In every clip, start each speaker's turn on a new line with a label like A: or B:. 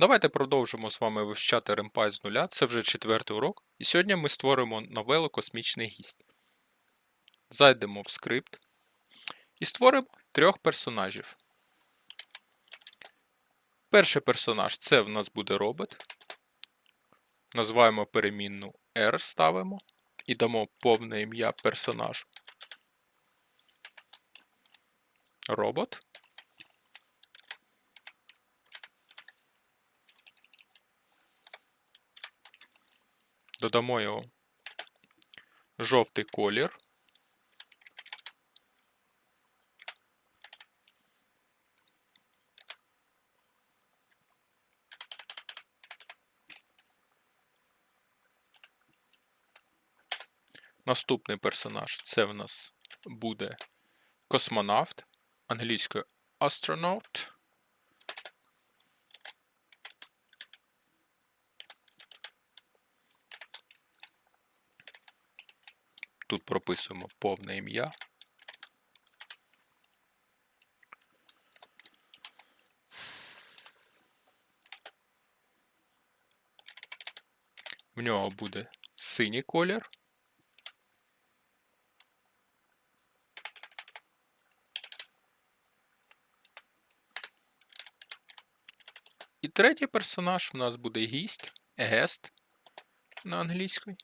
A: Давайте продовжимо з вами вивчати ремпай з нуля. Це вже четвертий урок. І сьогодні ми створимо новелу Космічний гість. Зайдемо в скрипт і створимо трьох персонажів. Перший персонаж це в нас буде робот. Називаємо перемінну R, ставимо і дамо повне ім'я персонажу. Робот. Додамо його жовтий колір. Наступний персонаж це в нас буде космонавт, англійською astronaut. Тут прописуємо повне ім'я. В нього буде синій колір. І третій персонаж у нас буде гість, гест на англійській.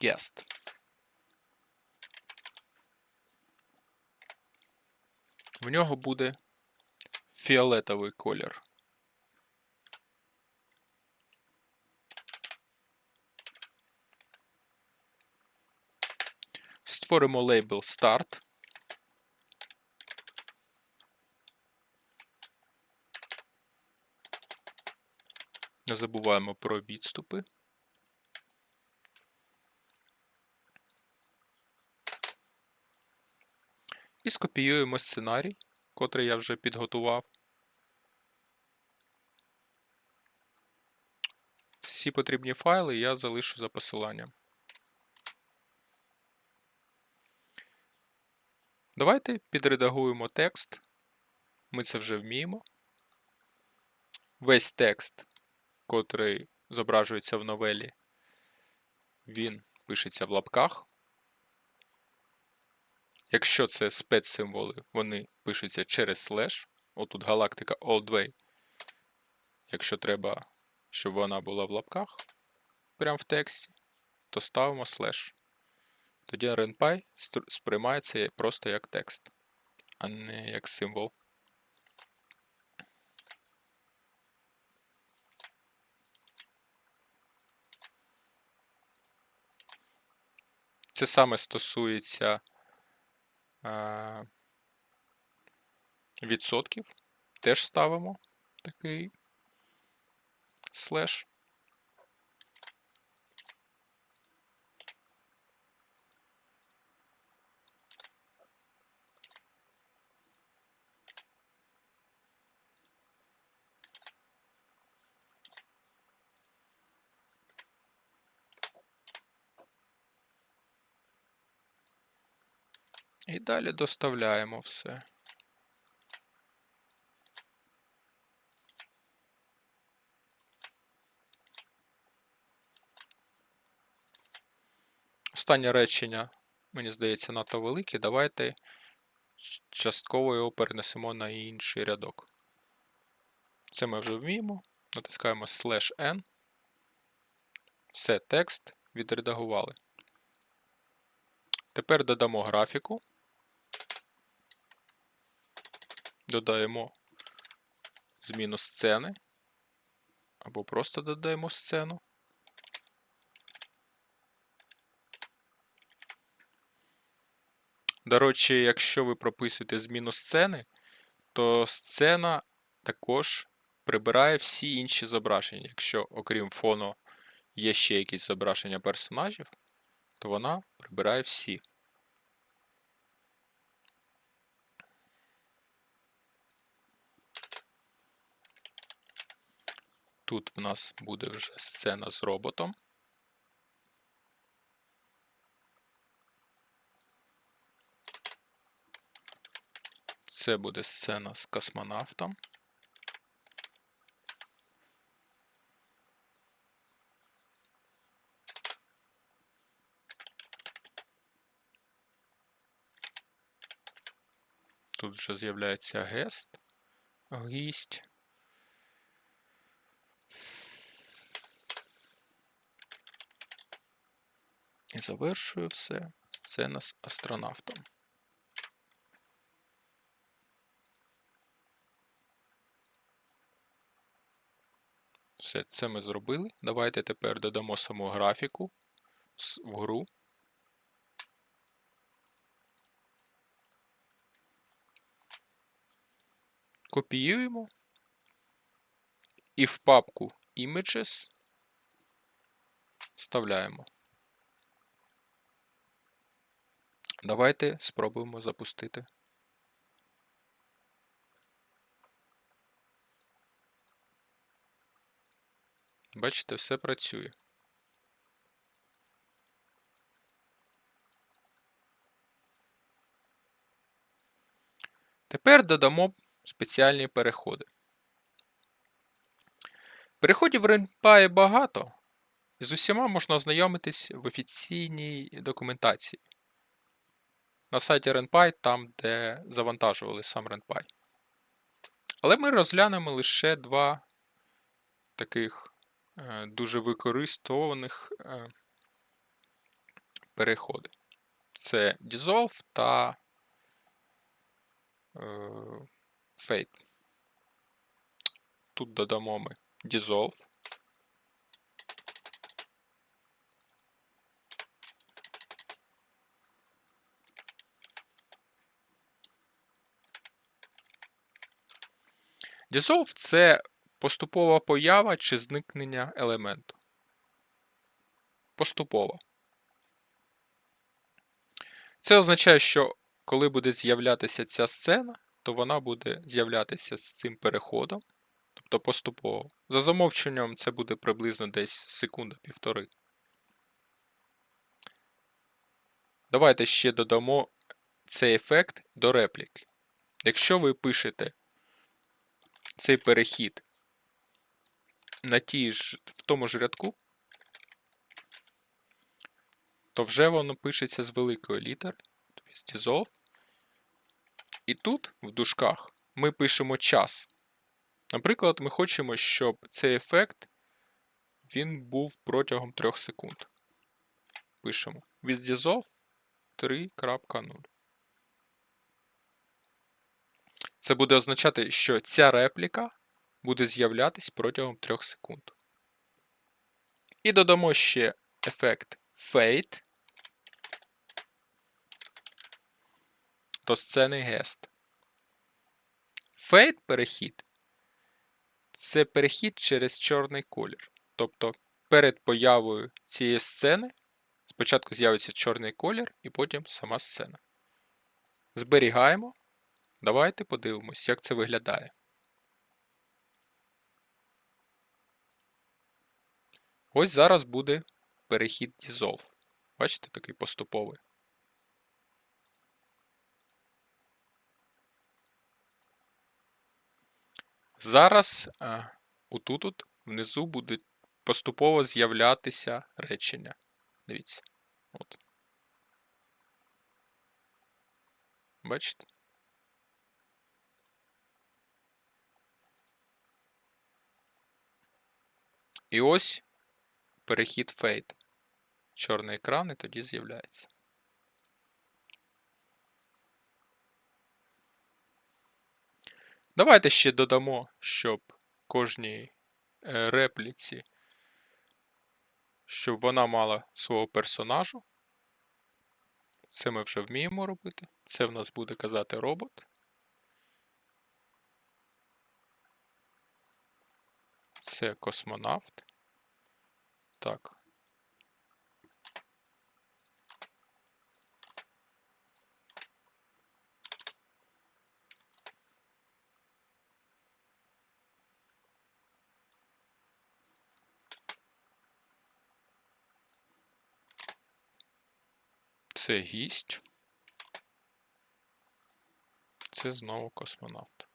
A: Guest. В нього буде фіолетовий колір. Створимо лейбл Start. Не забуваємо про відступи. І скопіюємо сценарій, котрий я вже підготував. Всі потрібні файли я залишу за посиланням. Давайте підредагуємо текст. Ми це вже вміємо. Весь текст, котрий зображується в новелі, він пишеться в лапках. Якщо це спецсимволи, вони пишуться через слеш. Отут галактика Oldway. Якщо треба, щоб вона була в лапках, прямо в тексті, то ставимо слеш. Тоді RenPy сприймається просто як текст, а не як символ. Це саме стосується відсотків. Теж ставимо такий слеш. І далі доставляємо все. Останнє речення, мені здається, надто велике. Давайте частково його перенесемо на інший рядок. Це ми вже вміємо. Натискаємо slash n. Все, текст відредагували. Тепер додамо графіку. Додаємо зміну сцени. Або просто додаємо сцену. До речі, якщо ви прописуєте зміну сцени, то сцена також прибирає всі інші зображення. Якщо, окрім фону, є ще якісь зображення персонажів, то вона прибирає всі. Тут в нас буде вже сцена з роботом. Це буде сцена з космонавтом. Тут вже з'являється гест, гість. І завершую все сцена з астронавтом. Все, це ми зробили. Давайте тепер додамо саму графіку в гру. Копіюємо. І в папку Images вставляємо. Давайте спробуємо запустити. Бачите, все працює. Тепер додамо спеціальні переходи. Переходів в RenPy багато, і з усіма можна ознайомитись в офіційній документації. На сайті RenPy, там, де завантажували сам RenPy. Але ми розглянемо лише два таких е, дуже використовуваних е, переходи. Це Dissolve та е, Fade. Тут додамо ми Dissolve. Dissolve – це поступова поява чи зникнення елементу. Поступово. Це означає, що коли буде з'являтися ця сцена, то вона буде з'являтися з цим переходом, тобто поступово. За замовченням це буде приблизно десь секунда-півтори. Давайте ще додамо цей ефект до репліки. Якщо ви пишете цей перехід на тій ж, в тому ж рядку, то вже воно пишеться з великої літери, тобто dissolve. І тут, в дужках, ми пишемо час. Наприклад, ми хочемо, щоб цей ефект він був протягом 3 секунд. Пишемо dissolve 3.0. Це буде означати, що ця репліка буде з'являтись протягом 3 секунд. І додамо ще ефект Fade до сцени Guest. Fade перехід це перехід через чорний колір. Тобто перед появою цієї сцени спочатку з'явиться чорний колір і потім сама сцена. Зберігаємо. Давайте подивимось, як це виглядає. Ось зараз буде перехід Dissolve. Бачите, такий поступовий. Зараз а, отут -от, внизу буде поступово з'являтися речення. Дивіться. От. Бачите? І ось перехід Fade. Чорний екран і тоді з'являється. Давайте ще додамо, щоб кожній е, репліці, щоб вона мала свого персонажу. Це ми вже вміємо робити. Це в нас буде казати робот. Це космонавт. Так. Це гість. Це знову космонавт.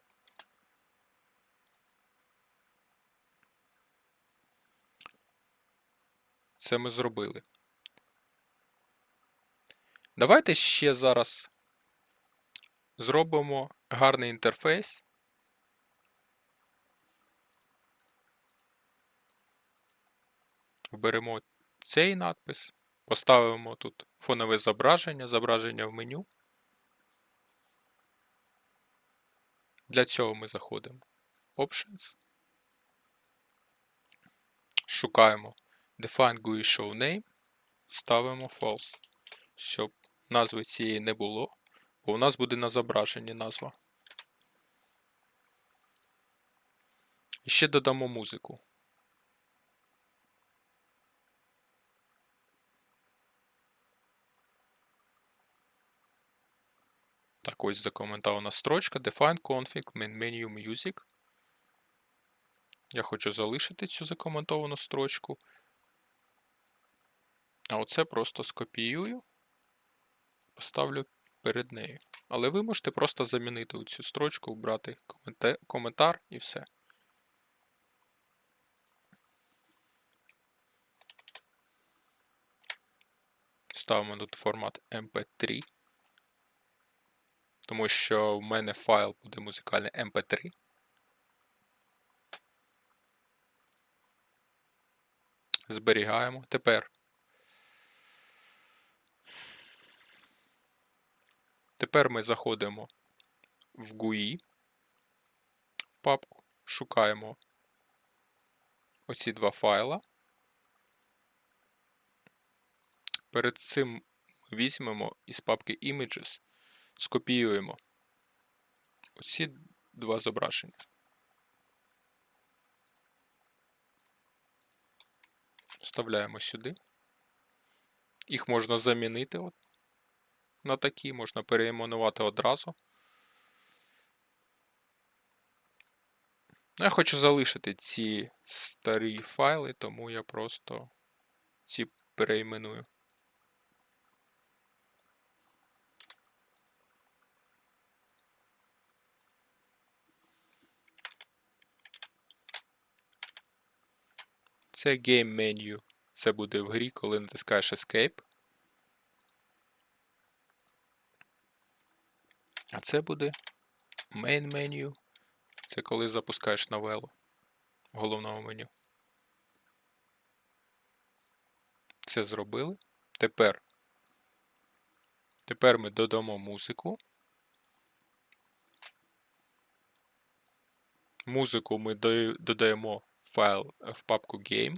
A: Це ми зробили. Давайте ще зараз зробимо гарний інтерфейс. Вберемо цей надпис, поставимо тут фонове зображення, зображення в меню. Для цього ми заходимо в Options, шукаємо Define GUI Show Name, ставимо False, щоб назви цієї не було, бо у нас буде на зображенні назва. І ще додамо музику. Так, ось закоментована строчка Define config main menu music. Я хочу залишити цю закоментовану строчку. А оце просто скопіюю, поставлю перед нею. Але ви можете просто замінити цю строчку, вбрати коментар і все. Ставимо тут формат MP3 тому що в мене файл буде музикальний MP3. Зберігаємо. Тепер. Тепер ми заходимо в GUI, в папку, шукаємо оці два файла. Перед цим візьмемо із папки Images скопіюємо оці два зображення. Вставляємо сюди. Їх можна замінити от на такі, можна переіменувати одразу. Я хочу залишити ці старі файли, тому я просто ці переіменую. Це Game Menu. Це буде в грі, коли натискаєш Escape. А це буде Main Menu. Це коли запускаєш новелу в головному меню. Це зробили. Тепер Тепер ми додамо музику. Музику ми додаємо файл в папку Game.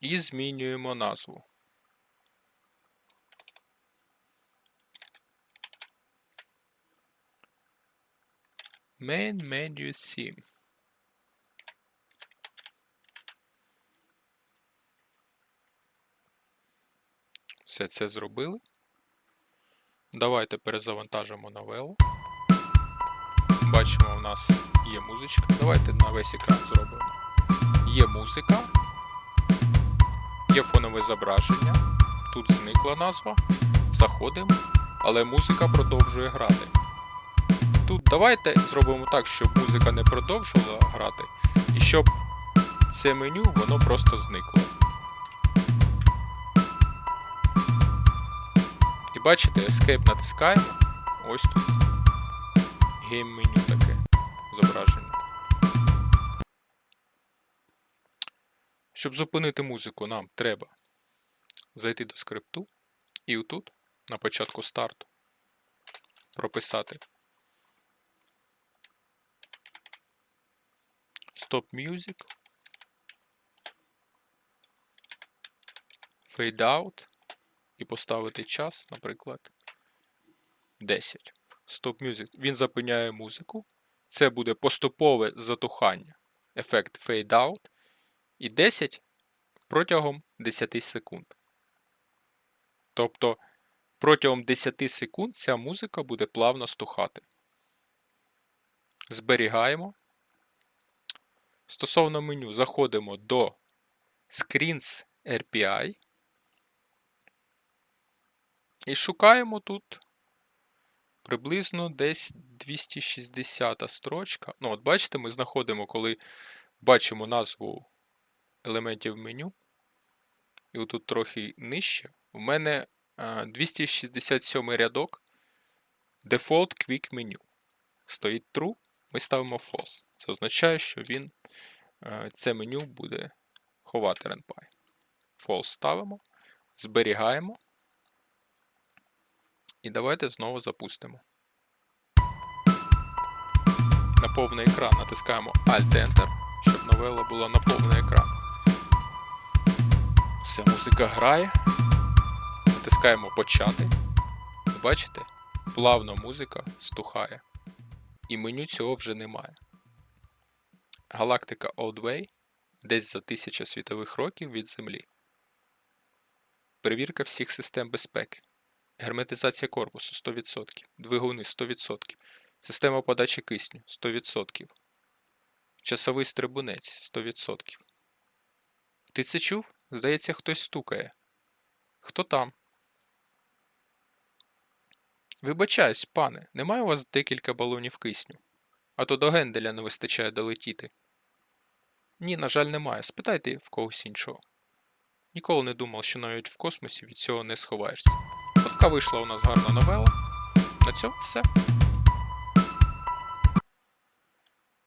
A: І змінюємо назву. Main Menu Theme. Все це зробили. Давайте перезавантажимо новелу. Бачимо, у нас є музичка. Давайте на весь екран зробимо. Є музика, є фонове зображення. Тут зникла назва. Заходимо, але музика продовжує грати. Тут давайте зробимо так, щоб музика не продовжувала грати, і щоб це меню воно просто зникло. І бачите, Escape натискаємо. Ось тут. Гейм меню таке зображення. Щоб зупинити музику, нам треба зайти до скрипту і отут, на початку старту, прописати Stop Music, Fade Out і поставити час, наприклад, 10. Stop Music. Він зупиняє музику. Це буде поступове затухання. Ефект Fade Out. І 10 протягом 10 секунд. Тобто протягом 10 секунд ця музика буде плавно стухати. Зберігаємо. Стосовно меню, заходимо до Screens RPI. І шукаємо тут приблизно десь 260 строчка. Ну, от бачите, ми знаходимо, коли бачимо назву елементів меню. І отут трохи нижче. У мене а, 267 рядок. Default Quick Menu. Стоїть true, ми ставимо false. Це означає, що він е, це меню буде ховати RenPy. False ставимо, зберігаємо. І давайте знову запустимо. На повний екран натискаємо Alt-Enter, щоб новела була на повний екран. Все, музика грає. Натискаємо почати. Бачите? Плавно музика стухає. І меню цього вже немає. Галактика Oldway десь за тисяча світових років від Землі. Перевірка всіх систем безпеки. Герметизація корпусу 100%. Двигуни 100%. Система подачі кисню 100%. Часовий стрибунець 100%. Ти це чув? Здається, хтось стукає. Хто там? Вибачаюсь, пане, немає у вас декілька балонів кисню? А то до Генделя не вистачає долетіти. Ні, на жаль, немає. Спитайте в когось іншого. Ніколи не думав, що навіть в космосі від цього не сховаєшся. Така вийшла у нас гарна новела. На цьому все.